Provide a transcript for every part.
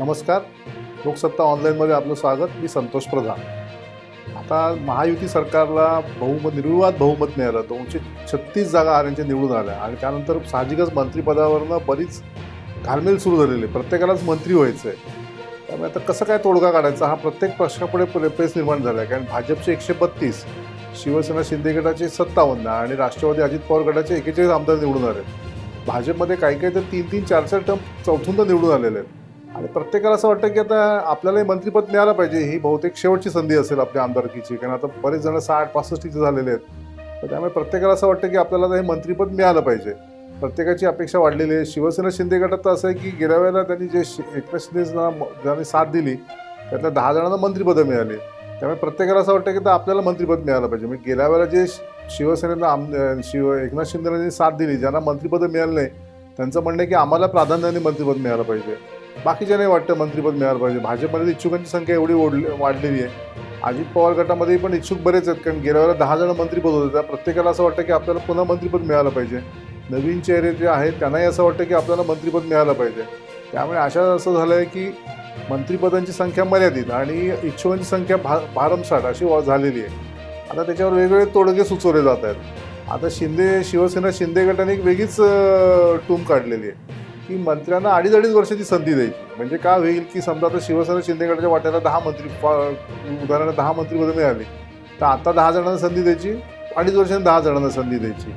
नमस्कार. लोकसत्ता ऑनलाईनमध्ये आपलं स्वागत. मी संतोष प्रधान. आता महायुती सरकारला बहुमत निर्विवाद बहुमत मिळालं. दोनशे छत्तीस जागा यांच्या निवडून आल्या. आणि त्यानंतर साहजिकच मंत्रिपदावरनं बरीच घालमेल सुरू झालेली. आहे प्रत्येकालाच मंत्री व्हायचं आहे त्यामुळे आता कसं काय तोडगा काढायचा? हा प्रत्येक पक्षापुढे प्रे- निर्माण झाला आहे कारण भाजपचे एकशे बत्तीस शिवसेना शिंदे गटाचे सत्तावन्न आणि राष्ट्रवादी अजित पवार गटाचे एकेचाळीस आमदार निवडून आले भाजपमध्ये काही काही तर तीन तीन चार चार टर्म चौथ्यांदा निवडून आलेले आहेत. आणि प्रत्येकाला असं वाटतं की आता आपल्याला मंत्रिपद मिळालं पाहिजे. ही बहुतेक शेवटची संधी असेल आपल्या आमदारकीची. कारण आता बरेच जण साठ पासष्टीचे झालेले आहेत. तर त्यामुळे प्रत्येकाला असं वाटतं की आपल्याला हे मंत्रिपद मिळालं पाहिजे. प्रत्येकाची अपेक्षा वाढलेली आहे. शिवसेना शिंदे गटात तर असं आहे की गेल्या वेळेला त्यांनी जे शि- एकनाथ शिंदेना ज्यांनी साथ दिली त्यातल्या दहा जणांना मंत्रिपदं मिळाली. त्यामुळे प्रत्येकाला असं वाटतं की आता आपल्याला मंत्रिपद मिळालं पाहिजे. म्हणजे गेल्या वेळेला जे शिवसेनेनं आम शिव एकनाथ शिंदेने साथ दिली ज्यांना मंत्रिपदं मिळालं नाही त्यांचं म्हणणं आहे की आम्हाला प्राधान्याने मंत्रिपद मिळालं पाहिजे. बाकीच्या नाही वाटतं मंत्रीपद मिळालं पाहिजे. भाजपमध्ये इच्छुकांची संख्या एवढी ओढली वाढलेली आहे. अजित पवार गटामध्ये पण इच्छुक बरेच आहेत कारण गेल्या वेळेला दहा जण मंत्रीपद होते. त्या प्रत्येकाला असं वाटतं की आपल्याला पुन्हा मंत्रीपद मिळालं पाहिजे. नवीन चेहरे जे आहेत त्यांनाही असं वाटतं की आपल्याला मंत्रीपद मिळालं पाहिजे. त्यामुळे अशा असं झालं आहे की मंत्रिपदांची संख्या मर्यादित आणि इच्छुकांची संख्या भा भारमसाठ अशी झालेली आहे. आता त्याच्यावर वेगवेगळे तोडगे सुचवले जात आहेत. आता शिंदे शिवसेना शिंदे गटाने एक वेगळीच टूम काढलेली आहे. की मंत्र्यांना अडीच अडीच वर्षाची संधी द्यायची म्हणजे काय होईल की समजा आता शिवसेना शिंदेगडच्या वाट्याला दहा मंत्री उदाहरणार्थ दहा मंत्रिपदं मिळाली. तर आता दहा जणांना संधी द्यायची अडीच वर्षांनी दहा जणांना संधी द्यायची.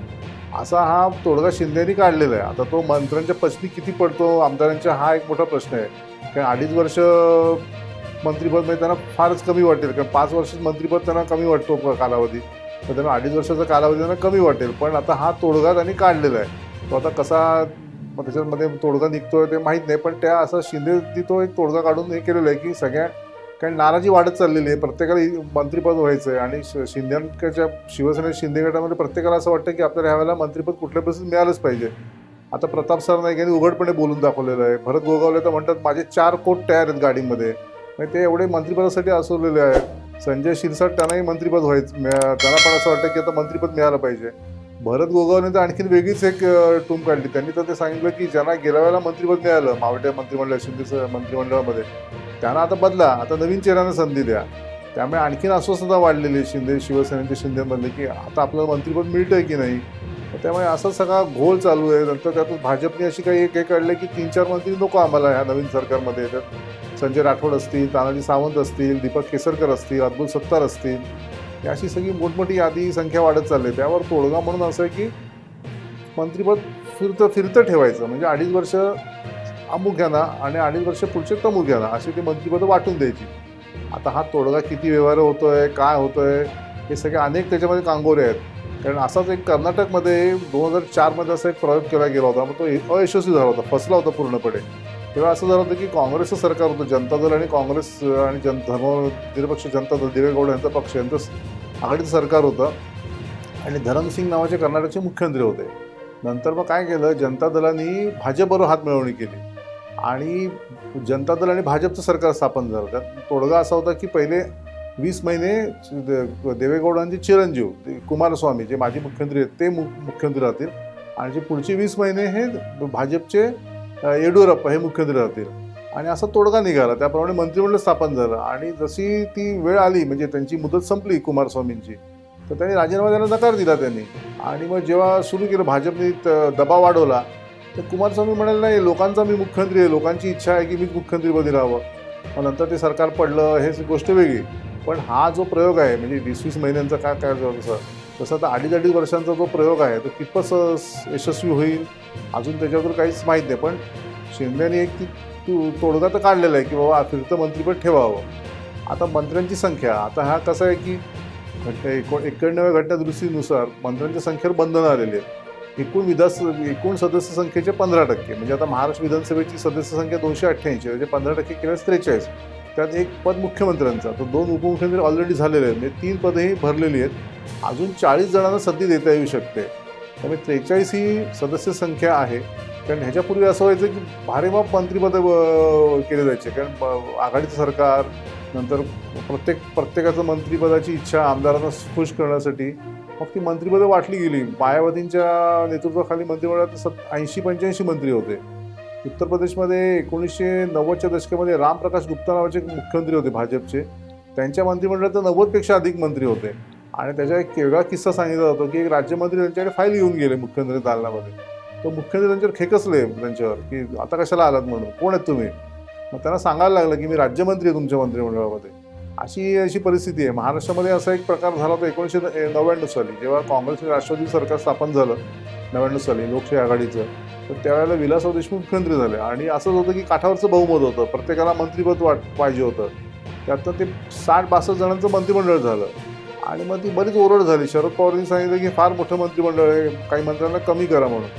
असा हा तोडगा शिंदेनी काढलेला आहे. आता तो मंत्र्यांच्या पचनी किती पडतो आमदारांच्या हा एक मोठा प्रश्न आहे. कारण अडीच वर्ष मंत्रिपद म्हणजे त्यांना फारच कमी वाटेल. कारण पाच वर्ष मंत्रिपद त्यांना कमी वाटतो कालावधी. तर त्यांना अडीच वर्षाचा कालावधी त्यांना कमी वाटेल. पण आता हा तोडगा त्यांनी काढलेला आहे. तो आता कसा मग त्याच्यामध्ये तोडगा निघतोय ते माहीत नाही. पण त्या असं शिंदे तो एक तोडगा काढून हे केलेलं आहे की सगळ्या कारण नाराजी वाढत चाललेली आहे. प्रत्येकाला मंत्रिपद व्हायचं आहे आणि श- शिंदेच्या शिवसेना शिंदे गटामध्ये प्रत्येकाला असं वाटतं की आपल्याला ह्यावेळेला मंत्रिपद कुठल्या परिस्थितीत मिळालंच पाहिजे. आता प्रताप सरनाईक यांनी उघडपणे बोलून दाखवलेलं आहे. भरत गोगावले तर म्हणतात माझे चार कोट तयार आहेत गाडीमध्ये. म्हणजे ते एवढे मंत्रिपदासाठी असवलेले आहेत. संजय शिरसाट त्यांनाही मंत्रिपद व्हायचं त्यांना पण असं वाटतं की आता मंत्रिपद मिळालं पाहिजे. भरत गोगावने तर आणखीन वेगळीच एक टूम काढली. त्यांनी तर ते सांगितलं की ज्यांना गेल्या वेळेला मंत्रिपद मिळालं मावट्या मंत्रिमंडळ शिंदेचं मंत्रिमंडळामध्ये त्यांना आता बदला आता नवीन चेहऱ्यांना संधी द्या. त्यामुळे आणखीन अस्वस्थता वाढलेली आहे शिंदे शिवसेनेच्या शिंदेमधले की आता आपल्याला मंत्रिपद मिळतंय की नाही? त्यामुळे असा सगळा घोळ चालू आहे. नंतर त्यातून भाजपने अशी काही एक हे काढले की तीन चार मंत्री नको आम्हाला ह्या नवीन सरकारमध्ये. तर संजय राठोड असतील तानाजी सावंत असतील दीपक केसरकर असतील अब्दुल सत्तार असतील. ही अशी सगळी मोठमोठी यादी संख्या वाढत चालली आहे. त्यावर तोडगा म्हणून असं आहे की मंत्रिपद फिरतं फिरतं ठेवायचं. म्हणजे अडीच वर्ष अमुक्याना आणि अडीच वर्ष पुढचे तमुक्याना अशी ती मंत्रिपदं वाटून द्यायची. आता हा तोडगा किती व्यवहार होतो आहे काय होतोय हे सगळे अनेक त्याच्यामध्ये कांगोरे आहेत. कारण असाच एक कर्नाटकमध्ये दोन हजार चारमध्ये असा एक प्रयोग केला गेला होता. मग तो अयशस्वी झाला होता फसला होता पूर्णपणे. तेव्हा असं झालं होतं की काँग्रेसचं सरकार होतं जनता दल आणि काँग्रेस आणि जन धर्मनिरपेक्ष जनता दल देवेगौडा यांचा पक्ष यांचं आघाडीचं सरकार होतं. आणि धरमसिंग नावाचे कर्नाटकचे मुख्यमंत्री होते. नंतर मग काय केलं जनता दलांनी भाजपबरोबर हात मिळवणी केली. आणि जनता दल आणि भाजपचं सरकार स्थापन झालं. त्यात तोडगा असा होता की पहिले वीस महिने दे- देवेगौडांचे चिरंजीव ते कुमारस्वामी जे माजी मुख्यमंत्री आहेत ते मुख्यमंत्री राहतील. आणि जे पुढचे वीस महिने हे भाजपचे येडियुरप्पा हे मुख्यमंत्री राहतील. आणि असा तोडगा निघाला त्याप्रमाणे मंत्रिमंडळ स्थापन झालं. आणि जशी ती वेळ आली म्हणजे त्यांची मुदत संपली कुमारस्वामींची तर त्यांनी राजीनामा द्यायला नकार दिला त्यांनी. आणि मग जेव्हा सुरू केलं भाजपने त- दबाव वाढवला तर कुमारस्वामी म्हणाले नाही लोकांचा मी मुख्यमंत्री आहे. लोकांची इच्छा आहे की मीच मुख्यमंत्रीपदी राहावं. मग नंतर ते सरकार पडलं हे गोष्ट वेगळी. पण हा जो प्रयोग आहे म्हणजे वीस वीस महिन्यांचा काय काय जसं तसं आता अडीच अडीच वर्षांचा जो प्रयोग आहे तो कितपत यशस्वी होईल अजून त्याच्याबद्दल काहीच माहीत नाही. पण शिंदेने एक ती तू तोडगा तर काढलेला आहे की बाबा फिरतं मंत्रीपद ठेवावं. आता मंत्र्यांची संख्या आता हा कसं आहे की घटना एको एकोणनव्या घटनादुरुस्तीनुसार मंत्र्यांच्या संख्येवर बंधनं आलेली आहेत. एकूण विधास एकूण सदस्य संख्येचे पंधरा टक्के म्हणजे आता महाराष्ट्र विधानसभेची सदस्य संख्या दोनशे अठ्ठ्याऐंशी म्हणजे पंधरा टक्के केल्यास त्रेचाळीस. त्यात एक पद मुख्यमंत्र्यांचा तर दोन उपमुख्यमंत्री ऑलरेडी झालेले आहेत. म्हणजे तीन पदंही भरलेली आहेत. अजून चाळीस जणांना संधी देता येऊ शकते. त्यामुळे त्रेचाळीस ही सदस्य संख्या आहे. कारण ह्याच्यापूर्वी असं व्हायचं की भारेमाप मंत्रिपद केले जायचे. कारण ब- आघाडीचं सरकार नंतर प्रत्येक प्रत्येकाचं मंत्रिपदाची इच्छा आमदारांना खुश करण्यासाठी मग ती मंत्रिपदं वाटली गेली. मायावतींच्या नेतृत्वाखाली मंत्रिमंडळात सत ऐंशी पंच्याऐंशी मंत्री होते. उत्तर प्रदेशमध्ये एकोणीसशे नव्वदच्या दशकामध्ये रामप्रकाश गुप्ता नावाचे एक मुख्यमंत्री होते भाजपचे. त्यांच्या मंत्रिमंडळात तर नव्वदपेक्षा अधिक मंत्री होते. आणि त्याच्या एक वेगळा किस्सा सांगितला जातो की एक राज्यमंत्री त्यांच्याकडे फाईल घेऊन गेले मुख्यमंत्री दालनामध्ये. तर मुख्यमंत्री त्यांच्यावर खेकसले त्यांच्यावर की आता कशाला आलात म्हणून? कोण आहेत तुम्ही? मग त्यांना सांगायला लागलं की मी राज्यमंत्री आहे तुमच्या मंत्रिमंडळामध्ये. अशी अशी परिस्थिती आहे. महाराष्ट्रामध्ये असा एक प्रकार झाला होता एकोणीसशे नव्याण्णव साली जेव्हा काँग्रेस राष्ट्रवादी सरकार स्थापन झालं नव्याण्णव साली लोकशाही आघाडीचं. तर त्यावेळेला विलासराव देशमुख मुख्यमंत्री झाले. आणि असंच होतं की काठावरचं बहुमत होतं. प्रत्येकाला मंत्रिपद वाट पाहिजे होतं. त्यातनं ते साठ बासष्ट जणांचं मंत्रिमंडळ झालं. आणि मग ती बरीच ओरड झाली. शरद पवारांनी सांगितलं की फार मोठं मंत्रिमंडळ आहे काही मंत्र्यांना कमी करा म्हणून.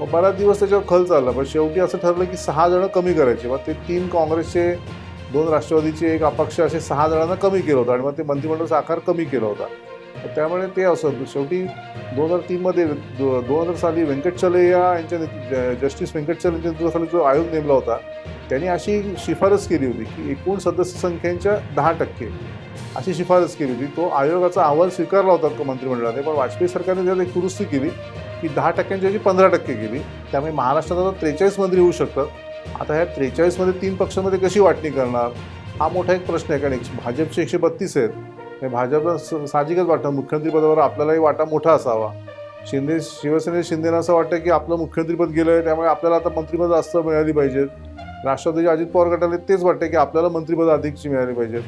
मग बराच दिवस त्याच्यावर खल चालला. पण शेवटी असं ठरलं की सहा जणं कमी करायचे. मग ते तीन काँग्रेसचे दोन राष्ट्रवादीचे एक अपक्ष असे सहा जणांना कमी केलं होतं आणि मग ते मंत्रिमंडळाचा आकार कमी केला होता. त्यामुळे ते असं शेवटी दोन हजार तीनमध्ये दोन हजार साली व्यंकटचलय्या यांच्या जस्टिस व्यंकटचल यांच्या नेतृत्वाखाली जो आयोग नेमला होता त्यांनी अशी शिफारस केली होती की एकूण सदस्य संख्येच्या दहा टक्के अशी शिफारस केली होती. तो आयोगाचा अहवाल स्वीकारला होता मंत्रिमंडळाने पण वाजपेयी सरकारने त्यात एक दुरुस्ती केली की दहा टक्क्यांची पंधरा टक्के केली. त्यामुळे महाराष्ट्रात आता त्रेचाळीस मंत्री होऊ शकतात. आता ह्या त्रेचाळीसमध्ये तीन पक्षामध्ये कशी वाटणी करणार? हा मोठा एक प्रश्न आहे कारण एकशे- भाजपचे एकशे बत्तीस आहेत. हे भाजपला साहजिकच वाटतं. मुख्यमंत्रीपदावर आपल्यालाही वाटा मोठा असावा. शिंदे शिवसेने शिंदेना असं वाटतं की आपलं मुख्यमंत्रीपद गेलं आहे त्यामुळे आपल्याला आता मंत्रिपद जास्त मिळाली पाहिजेत. राष्ट्रवादीचे अजित पवार गटाला तेच वाटतं की आपल्याला मंत्रिपद अधिकची मिळाली पाहिजेत.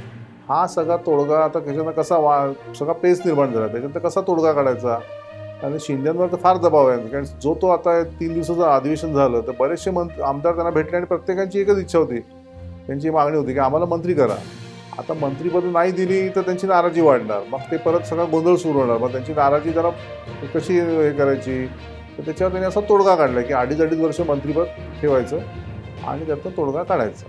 हा सगळा तोडगा आता कशानं कसा वा सगळा पेच निर्माण झाला. त्याच्यानंतर कसा तोडगा काढायचा? आणि शिंदेवर तर फार दबाव आहे. कारण जो तो आता तीन दिवसाचं अधिवेशन झालं तर बरेचसे मंत्री आमदार त्यांना भेटले आणि प्रत्येकाची एकच इच्छा होती. त्यांची मागणी होती की आम्हाला मंत्री करा. आता मंत्रीपद नाही दिली तर त्यांची नाराजी वाढणार. मग ते परत सगळा गोंधळ सुरू होणार. मग त्यांची नाराजी जरा कशी हे करायची? तर त्याच्यावर त्यांनी असा तोडगा काढला की अडीच अडीच वर्ष मंत्रीपद ठेवायचं आणि त्यातनं तोडगा काढायचा.